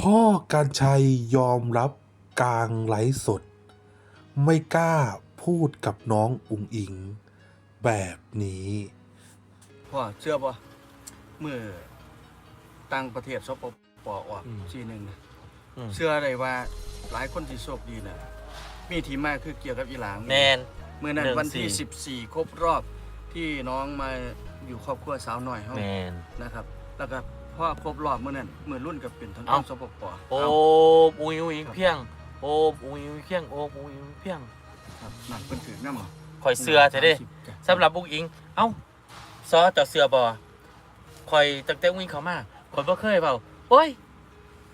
พ่อการชัยยอมรับกลางไลฟ์สด ไม่กล้าพูดกับน้องอุงอิง แบบนี้ พ่อเชื่อป่ะเมื่อต่างประเทศสปปออกอืมทีหนึ่งน่ะอืมเชื่อเลยว่าหลายคนที่โชคดีน่ะมีที่มาคือเกี่ยวกับอีหลางแมนเมื่อนั้นหนึ่งวันที่สี่ 14 ครบรอบที่น้องมาอยู่ครอบครัวสาวหน่อยเฮาแมนนะครับ แล้วก็ พ่อครบรอบเมื่อนั้นเมื่อรุ่นกับเป็นทั้งเอ้าสปปโอ้เาปุยอุ้ยเพียง โอ้ปุยอุ้ยเพียงโอ้ปุยอุ้ยเพียงครับนั่นเพิ่นถือน้ำคอยเสือจะได้สำหรับบุกอิง เอ้าซอเจ้าเสือบ่คอยตั้งแต่อุ้งอิงเขามาคอยบ่เคยเปล่าโอ้ย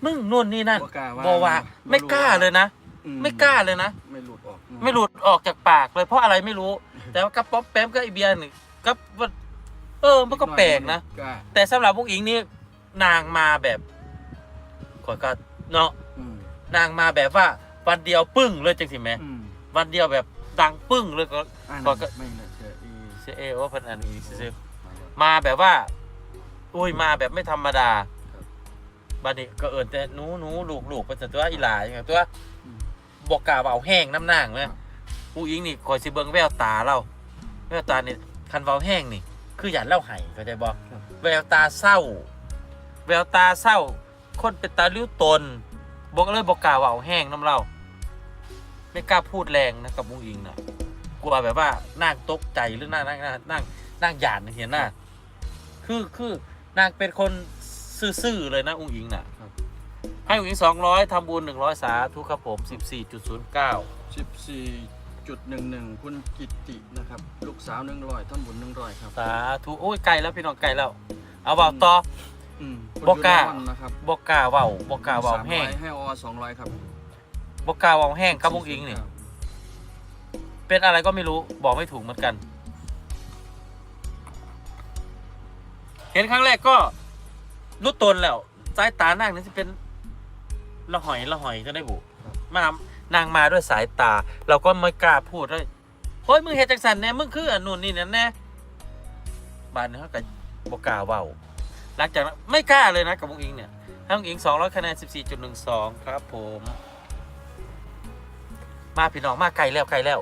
มึงนู่นนี่นั่นบ่กล้าว่าบ่ว่าไม่กล้าเลยนะอืไม่กล้าเลยนะ ไม่หลุดออกอืไม่หลุดออกจากปากเลยเพราะอะไรไม่รู้ แต่ว่ากับป๊อปแป๊มก็ไอเบียร์นี่ก็ว่าเออมันก็แปลกนะกล้าแต่สำหรับพวกอิงนี่ นางมาแบบขอยก็เนาะอืมนางมาแบบว่า วันเดียวปึ้งเลยจังสิแหม่อืมวันเดียวแบบดังปึ้งเลยก็ อ่าก็ก็ ไม่น่าเชื่ออีเซเอว่าพันอันอีซิมาแบบว่า อุ้ยมาแบบไม่ธรรมดาบัดนี้ก็เอินแต่หนูหนูลูกลูกเป็นตัวอีหลาอย่างเงี้ยตัวอืม บอกกล่าวเอาแห้งน้ำนางเลยผู้อิงนี่คอยสิเบิงแววตาเรา แววตานี่คันเว้าแห้งนี่ คือหยันเล่าไห้เข้าใจบ่ครับ แววตาเศร้า แววตาเศร้า คนเป็นตาลิ้วตนบอกเลยบอกกล่าวเอาแห้งน้ำเราไม่กล้าพูดแรงนะกับมุงอิงนะกลัวแบบว่านั่งตกใจหรือนั่งนั่งนั่งนั่งนั่งหยาดเห็นหน้าคือคือนางเป็นคนซื่อๆเลยนะอุงอิงน่ะครับให้อุงอิงสองร้อยทำบุญหนึ่งร้อยสาธุครับผมสิบสี่จุดศูนย์เก้า14.11คุณกิตตินะครับ ลูกสาว100ท่านบุญ100ครับ สาธุโอ้ยไกลแล้วพี่น้องไกลแล้ว เอาเบาต่อ อืมคุณบอกกล้ายุรวันนะครับบอกกล้าเบาบอกกล้าเบาแห้ง300ให้อ200ครับบอกกล้าเบาแห้งกับอุงอิงนี่เป็นอะไรก็ไม่รู้บอกไม่ถูกเหมือนกัน เห็นครั้งแรกก็รู้ตนแล้วสายตานั่งนี่จะเป็นละหอยละหอยจะได้บุมานางมาด้วยสายตา เราก็ไม่กล้าพูดเลยเฮ้ยมึงเห็นจังสันแน่มึงคืออันนู่นนี่นั่นแน่บานนี้เขาก็บอกกล้าเว้า หลังจากนั้นไม่กล้าเลยนะกับวงอิงเนี่ยให้วงอิงสองร้อยคะแนนสิบสี่จุดหนึ่งสองครับผม มาพี่น้องมาไกลแล้วไกลแล้ว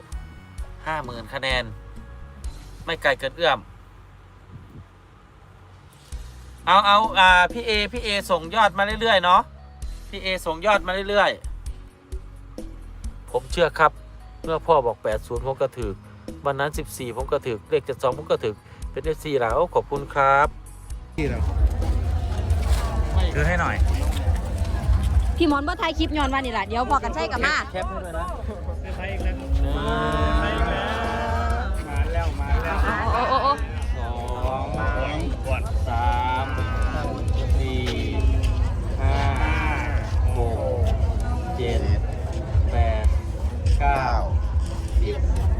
ห้าหมื่นคะแนน ไม่ไกลเกินเอื้อม เอาเอาอ่าพี่เอพี่เอส่งยอดมาเรื่อยๆเนาะพี่เอส่งยอดมาเรื่อยๆ ผมเชื่อครับ เมื่อพ่อบอก 8 0 ผมก็ถือวันนั้น 14 ผมก็ถือเลข72ผมก็ถือเป็นเลข4แล้วขอบคุณครับที่เรา ถือให้หน่อย พี่หมอนบ่ถ่ายคลิปย้อนว่านี่ล่ะเดี๋ยวบอกกันใช่กับมา แคปให้ด้วยนะโอ้โอ้โอ้สองสามสี่ห้าหกเจ็ดแปดเก้าสิบ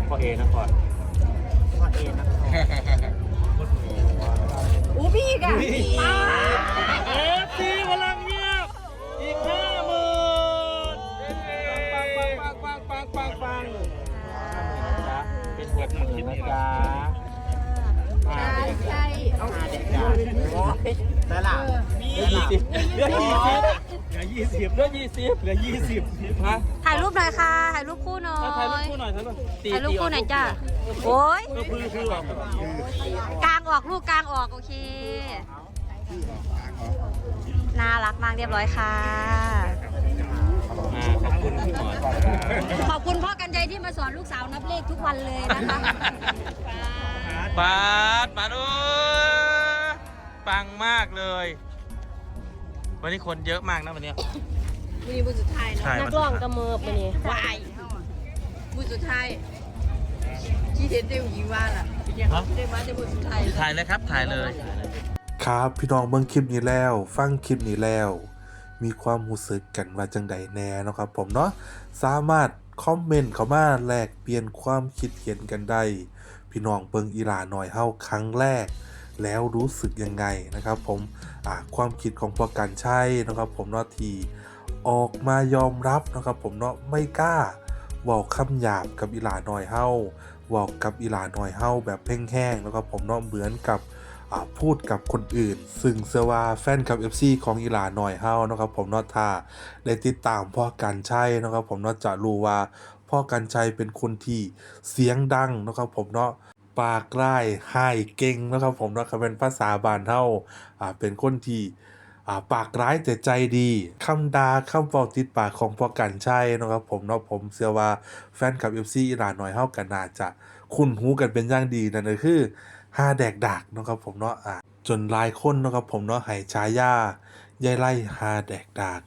พ่อเอนะก่อนอู้พี่อีกอะ แต่ละยี่สิบเหลือยี่สิบเหลือยี่สิบเหลือยี่สิบเหลือยี่สิบฮะถ่ายรูปหน่อยค่ะ ถ่ายรูปคู่หน่อย ถ่ายรูปคู่หน่อยถ่ายรูปถ่ายรูปคู่หน่อยจ้าโอ้ยก็คือคือแบบกลางออกลูกกลางออกโอเค น่ารักมากเรียบร้อยค่ะอ่าขอบคุณพี่หมอนขอบคุณพ่อกันใจที่มาสอนลูกสาวนับเลขทุกวันเลยนะคะปาดมาดู ปังมากเลย วันนี้คนเยอะมากนะวันเนี้ยวันนี้บุญสุดท้ายใช่เนาะวันันกร้องกระเมิบวันนี้วายบุญสุดท้ายที่เห็นเต็มหญิงว่าล่ะฮะเต็มมาจะบุญสุดท้ายถ่ายเลยครับถ่ายเลย ครับพี่น้องเบิ่งคลิปนี้แล้ว ฟังคลิปนี้แล้ว มีความรู้สึกกันว่าจังใดแน่เนาะครับผมเนาะสามารถคอมเมนต์เข้ามาแลกเปลี่ยนความคิดเห็นกันได้พี่น้องเบิงอีหลาหน่อยเฮาครั้งแรก แล้วรู้สึกยังไงนะครับผมความคิดของพอกันใช่นะครับ ผมเนาะทีออกมายอมรับนะครับผมเนาะไม่กล้าว้าคำหยาบกับอีหลาหน่อยเฮาว้ากับอีหลาหน่อยเฮาแบบแห้งๆแล้วก็ผมเนาะเหมือนกับพูดกับคนอื่น ซึ่งเชื่อว่าแฟนคลับ FC ของอีหลาหน่อยเฮานะครับผมเนาะถ้าได้ติดตามพ่อกันชัยนะครับผมเนาะจะรู้ว่าพ่อกันชัยเป็นคนที่เสียงดังนะครับผมเนาะ ปากร้ายให้เก่งนะครับผมเนาะครับเป็นภาษาบ้านเฮาอ่าเป็นคนที่อ่าปากร้ายแต่ใจดีคำดาคำเว้าติดปากของพอกันใชัยเนะครับผมเนาะผมเชื่อว่าแฟนคลับ FC อีหลานหน่อยเฮากันน่าจะคุ้นหูกันเป็นอย่างดีนั่นก็คือฮาแดกดักนะครับผมเนาะอ่าจนลายคนนะครับผมเนาะให้ฉายายายไล่ฮาแดกดัก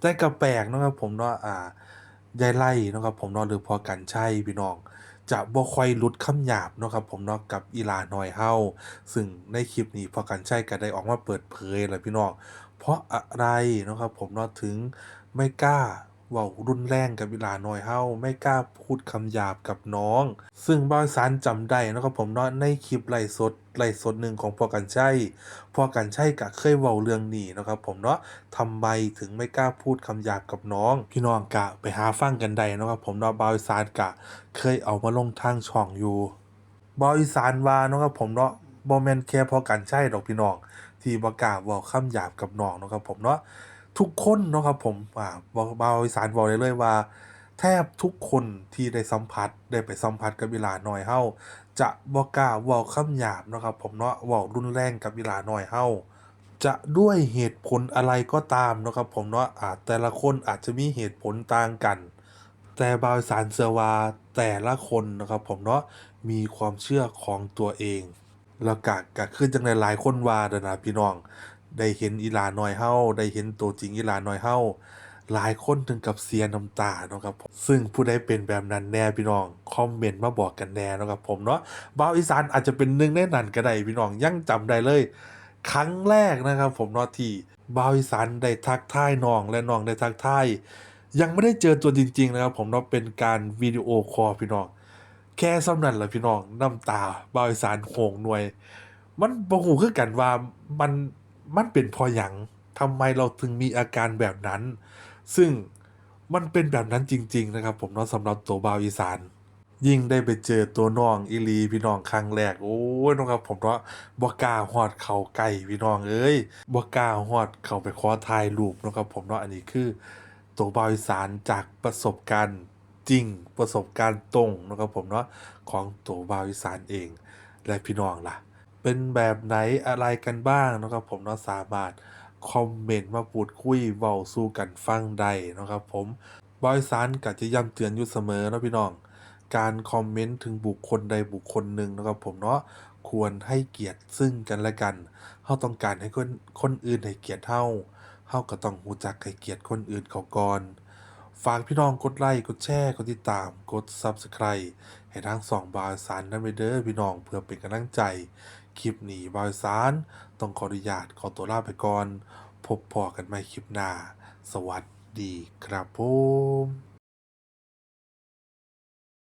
แต่ก็แปลกนะครับผมเนาะอ่ายายไล่นะครับผมเนาะหรือพอกันใชัยพี่น้อง จะบ่ค่อยหลุดคำหยาบเนาะครับผมเนาะกับอีลาน้อยเฮาซึ่งในคลิปนี้พอกันใช้ก็ได้ออกมาเปิดเผยแล้วพี่น้องเพราะอะไรเนาะครับผมเนาะถึงไม่กล้า เว้ารุนแรงกับอีหลาน้อยเฮาไม่กล้าพูดคำหยาบกับน้อง ซึ่งบอยสารจำได้นะครับผมเนาะในคลิปไลฟ์สดไลฟ์สดหนึ่งของพอกันใช้พอกันใช้ก็เคยเว้าเรื่องนี้นะครับผมเนาะทำไมถึงไม่กล้าพูดคำหยาบกับน้อง พี่น้องกะไปหาฟังกันได้นะครับผมเนาะบอยสารกะเคยเอามาลงทางช่องอยู่บอยอีสานว่านะครับผมเนาะบ่แม่นแค่พอกันใช่ดอกพี่น้องที่บ่กล้าเว้าคำหยาบกับน้องนะครับผมเนาะ ทุกคนเนาะครับผมอ่าบ่บอยอีสานบอกได้เลยว่า แทบทุกคนที่ได้สัมผัสได้ไปสัมผัสกับอีลาน้อยเฮาจะบ่กล้าว้าคำหยาบเนาะครับผมเนาะว้ารุนแรงกับอีลาน้อยเฮาจะด้วยเหตุผลอะไรก็ตามเนาะครับผมเนาะอาจแต่ละคนอาจจะมีเหตุผลต่างกัน แต่บาวสารเซวาแต่ละคนนะครับผมเนาะมีความเชื่อของตัวเอง แล้วกะกะขึ้นจังในหลายคนว่าเดนะพี่น้อง ได้เห็นอีหลาน้อยเฮาได้เห็นตัวจริงอีหลาน้อยเฮาหลายคนถึงกับเสียน้ำตาเนาะครับผมซึ่งผู้ใดเป็นแบบนั้นแน่พี่น้องคอมเมนต์มาบอกกันแน่เนาะครับผมเนาะบาวอีสานอาจจะเป็นหนึ่งในนั้นก็ได้พี่น้องยังจำได้เลย ครั้งแรกนะครับผมเนาะที่บาวอีสานได้ทักทายน้องและน้องได้ทักทายยังไม่ได้เจอตัวจริง ๆ นะครับผมเนาะเป็นการวิดีโอคอลพี่น้องแค่สำนั้นแหละพี่น้องน้ำตาบาวอีสานโหงหน่วย มันบ่ฮู้คือกันว่ามัน มันเป็นพอหยังทำไมเราถึงมีอาการแบบนั้น ซึ่งมันเป็นแบบนั้นจริง ๆ นะครับ ผมเนาะสำหรับตัวบาวอีสาน ยิ่งได้ไปเจอตัวน้องอีลีพี่น้องครั้งแรก โอ้ยน้องครับผมเนาะบ่กล้าฮอดเข้าใกล้พี่น้องเอ้ยบ่กล้าฮอดเข้าไปขอถ่ายรูปนะครับผมเนาะอันนี้คือ ตัวบาวอีสานจากประสบการณ์จริงประสบการณ์ตรงนะครับผมเนาะของตัวบาวอีสานเองและพี่น้องล่ะ เป็นแบบไหนอะไรกันบ้างเนาะครับผมเนาะสามารถคอมเมนต์มาพูดคุยเว้าสู่กันฟังได้เนาะครับผมบอีสานก็จะย้ำเตือนอยู่เสมอเนาะพี่น้อง การคอมเมนต์ถึงบุคคลใดบุคคลหนึ่งนะครับผมเนาะควรให้เกียรติซึ่งกันและกันเฮาต้องการให้คนคนอื่นให้เกียรติเฮาเฮาก็ต้องรู้จักให้เกียรติคนอื่นเขาก่อนฝากพี่น้องกดไลค์กดแชร์กดติดตามกด Subscribe ให้ทั้งสองบาวสารนั้นไปเด้อพี่น้องเพื่อเป็นกำลังใจ คลิปนี้บายสารต้องขออนุญาตขอตัวลาไปก่อน พบพอกันใหม่คลิปหน้า สวัสดีครับผม